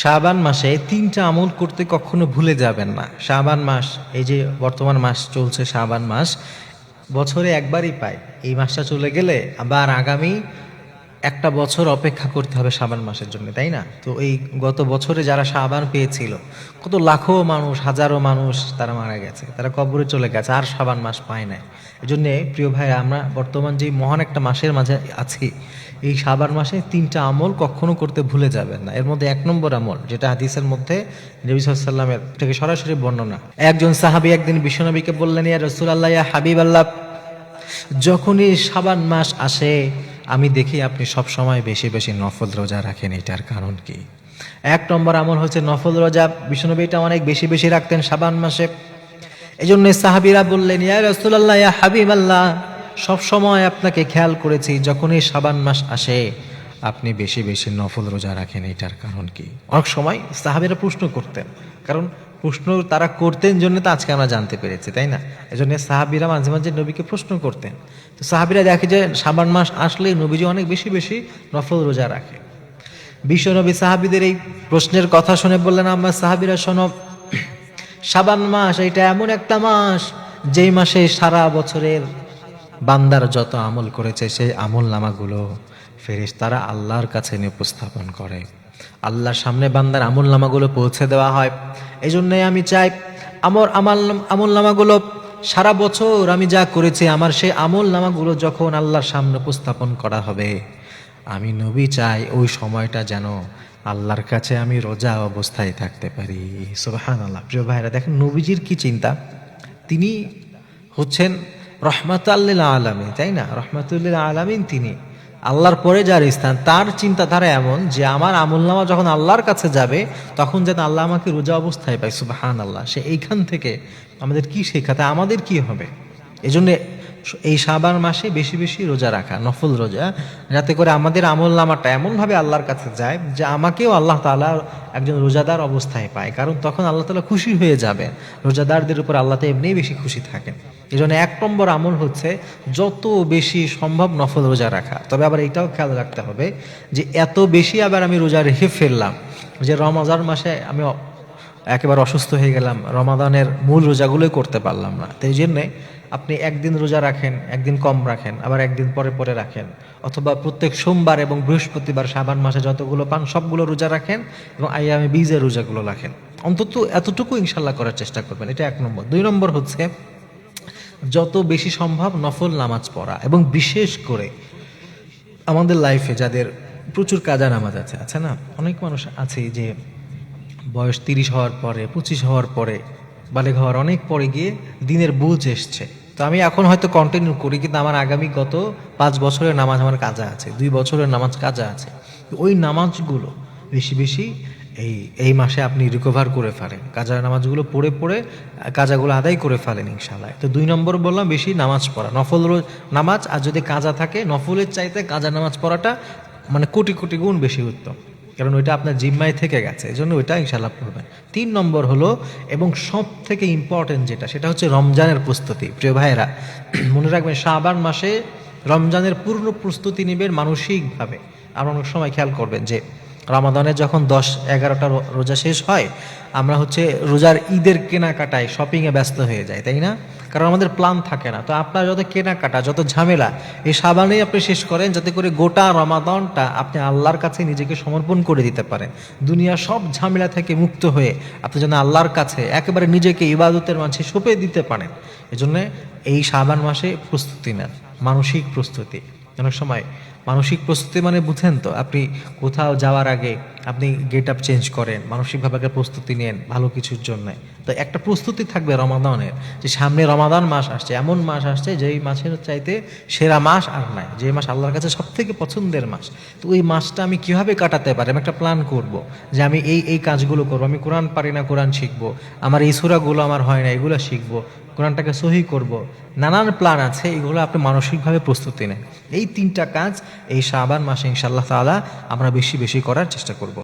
শাবান মাসে তিনটা আমল করতে কখনো ভুলে যাবেন না। শাবান মাস, এই যে বর্তমান মাস চলছে শাবান মাস, বছরে একবারই পায়। এই মাসটা চলে গেলে আবার আগামী একটা বছর অপেক্ষা করতে হবে শাবান মাসের জন্য, তাই না? তো এই গত বছরে যারা শাবান পেয়েছিল, কত লাখো মানুষ, হাজারো মানুষ তারা মারা গেছে, তারা কবরে চলে গেছে, আর শাবান মাস পায় নাই। এই জন্যে প্রিয় ভাই, আমরা বর্তমান যে মহান একটা মাসের মাঝে আছি, এই শাবান মাসে তিনটা আমল কখনো করতে ভুলে যাবেন না। এর মধ্যে এক নম্বর আমল, যেটা হাদিসের মধ্যে নবী সাল্লামের থেকে সরাসরি বর্ণনা। একজন সাহাবী একদিন বিশ্বনবীকে বললেন, ইয়া রসুল আল্লাহ হাবিব আল্লাহ যখনই সাবান মাস আসে আমি দেখি আপনি সব সময় বেশি বেশি নফল রোজা রাখেন, এটার কারণ কি? এক নম্বর আমল হচ্ছে নফল রোজা। বিষ্ণুনবী এটা অনেক বেশি বেশি রাখতেন সাবান মাসে। এই জন্য সাহাবিরা বললেন, ইয়া রসুল্লাহ ইয়া হাবিব আল্লাহ সব সময় আপনাকে খেয়াল করেছি, যখনই সাবান মাস আসে, আপনি বেশি বেশি নফল রোজা রাখেন, এটার কারণ কি? অনেক সময় সাহাবিরা প্রশ্ন করতেন, কারণ প্রশ্ন তারা করতেন জন্য তো আজকে আমরা জানতে পেরেছি, তাই না? এই জন্য সাহাবিরা মাঝে মাঝে নবীকে প্রশ্ন করতেন। তো সাহাবিরা দেখে যে সাবান মাস আসলেই নবীজি অনেক বেশি বেশি নফল রোজা রাখে। বিশ্বনবী সাহাবিদের এই প্রশ্নের কথা শুনে বললেন আমার সাহাবিরা শোনো, সাবান মাস এটা এমন একটা মাস যেই মাসে সারা বছরের বান্দার যত আমল করেছে সেই আমল নামাগুলো ফেরিস তারা আল্লাহর কাছে নিয়ে উপস্থাপন করে। আল্লাহর সামনে বান্দার আমল নামাগুলো পৌঁছে দেওয়া হয়। এই জন্যই আমি চাই, আমার আমল আমল নামাগুলো সারা বছর আমি যা করেছি, আমার সেই আমল নামাগুলো যখন আল্লাহর সামনে উপস্থাপন করা হবে। আমি নবী চাই ওই সময়টা যেন আল্লাহর কাছে আমি রোজা অবস্থায় থাকতে পারি। সুবাহান আল্লাহ প্রিয় ভাইরা, দেখেন নবীজির কি চিন্তা? তিনি হচ্ছেন রহমাতাল্লিল আলমী তাই না? রহমাতুল্লিল আলমিন তিনি আল্লাহর পরে যার স্থান, তার চিন্তাধারা এমন যে আমার আমুলনামা যখন আল্লাহর কাছে যাবে, তখন যেন আল্লাহ আমাকে রোজা অবস্থায় পায়। সুবাহান আল্লাহ সে এইখান থেকে আমাদের কি শেখাতে আমাদের কি হবে? এই জন্যে এই সাবান মাসে বেশি বেশি রোজা রাখা, নফল রোজা, যাতে করে আমাদের আমল নামাটা এমনভাবে আল্লাহর কাছে যায় যে আমাকেও আল্লাহ তালা একজন রোজাদার অবস্থায় পায়। কারণ তখন আল্লাহ তালা খুশি হয়ে যাবেন। রোজাদারদের উপর আল্লাহ এমনিই বেশি খুশি থাকেন। এই জন্য এক নম্বর আমল হচ্ছে যত বেশি সম্ভব নফল রোজা রাখা। তবে আবার এটাও খেয়াল রাখতে হবে যে এত বেশি আবার আমি রোজা রেখে ফেললাম যে রমজান মাসে আমি একেবারে অসুস্থ হয়ে গেলাম, রমাদানের মূল রোজাগুলোই করতে পারলাম না। তো এই জন্যে আপনি একদিন রোজা রাখেন, একদিন কম রাখেন, আবার একদিন পরে পরে রাখেন। অথবা প্রত্যেক সোমবার এবং বৃহস্পতিবার সাবান মাসে যতগুলো পান, সবগুলো রোজা রাখেন এবং আইয়ামে বীজের রোজাগুলো রাখেন। অন্তত এতটুকু ইনশাল্লাহ করার চেষ্টা করবেন, এটা এক নম্বর। দুই নম্বর হচ্ছে, যত বেশি সম্ভব নফল নামাজ পড়া এবং বিশেষ করে আমাদের লাইফে যাদের প্রচুর কাজা নামাজ আছে আছে না? অনেক মানুষ আছে যে বয়স তিরিশ হওয়ার পরে, পঁচিশ হওয়ার পরে হওয়ার অনেক পরে গিয়ে দিনের বুঝ এসছে। তো আমি এখন হয়তো কন্টিনিউ করি, কিন্তু আমার আগামী গত পাঁচ বছরের নামাজ আমার কাজা আছে, দুই বছরের নামাজ কাজা আছে। ওই নামাজগুলো বেশি বেশি এই এই মাসে আপনি রিকভার করে ফেলেন। কাজা নামাজগুলো পড়ে পড়ে কাজাগুলো আদায় করে ফেলেন ইনশাল্লাহ তো দুই নম্বর বললাম বেশি নামাজ পড়া। নফল রোজ নামাজ, আর যদি কাজা থাকে, নফলের চাইতে কাজা নামাজ পড়াটা মানে কোটি কোটি গুণ বেশি উত্তম। কারণ ওইটা আপনার জিম্মায় থেকে গেছে এই জন্য ওইটা ইনশাল্লাহ পড়বেন। তিন নম্বর হলো, এবং সব থেকে ইম্পর্টেন্ট যেটা, সেটা হচ্ছে রমজানের প্রস্তুতি। প্রিয় ভাইয়েরা, মনে রাখবেন, শাবান মাসে রমজানের পূর্ণ প্রস্তুতি নেবেন মানসিকভাবে। আমরা অনেক সময় খেয়াল করবেন যে রমাদানের যখন দশ, এগারোটা রোজা শেষ হয়, আমরা হচ্ছে রোজার ঈদের কেনাকাটায় শপিংয়ে ব্যস্ত হয়ে যাই, তাই না? কারণ আমাদের প্ল্যান থাকে না। তো আপনার যত কেনাকাটা, যত ঝামেলা, এই সাবানেই আপনি শেষ করেন যাতে করে গোটা রমাদানটা আপনি আল্লাহর কাছে নিজেকে সমর্পণ করে দিতে পারেন। দুনিয়া সব ঝামেলা থেকে মুক্ত হয়ে আপনি যেন আল্লাহর কাছে একেবারে নিজেকে ইবাদতের মাঝে সঁপে দিতে পারেন। এজন্য এই সাবান মাসে প্রস্তুতি নেন, মানসিক প্রস্তুতি। অনেক সময় মানসিক প্রস্তুতি মানে বুঝেন তো, আপনি কোথাও যাওয়ার আগে আপনি গেট আপ চেঞ্জ করেন, মানসিকভাবে প্রস্তুতি নেন ভালো কিছুর জন্য। তো একটা প্রস্তুতি থাকবে রমাদানের, যে সামনে রমাদান মাস আসছে, এমন মাস আসছে যেই মাসের চাইতে সেরা মাস আর নাই, যে মাস আল্লাহর কাছে সব থেকে পছন্দের মাস। তো ওই মাসটা আমি কীভাবে কাটাতে পারি? আমি একটা প্ল্যান করব যে আমি এই এই কাজগুলো করব। আমি কোরআন পারি না, কোরআন শিখব। আমার এই সুরাগুলো আমার হয় না, এগুলো শিখব। কোরআনটাকে সহি করব। নানান প্ল্যান আছে, এগুলো আপনি মানসিকভাবে প্রস্তুতি নেন। এই তিনটা কাজ এই শাবান মাসে ইনশাআল্লাহ তাআলা আমরা বেশি বেশি করার চেষ্টা করব।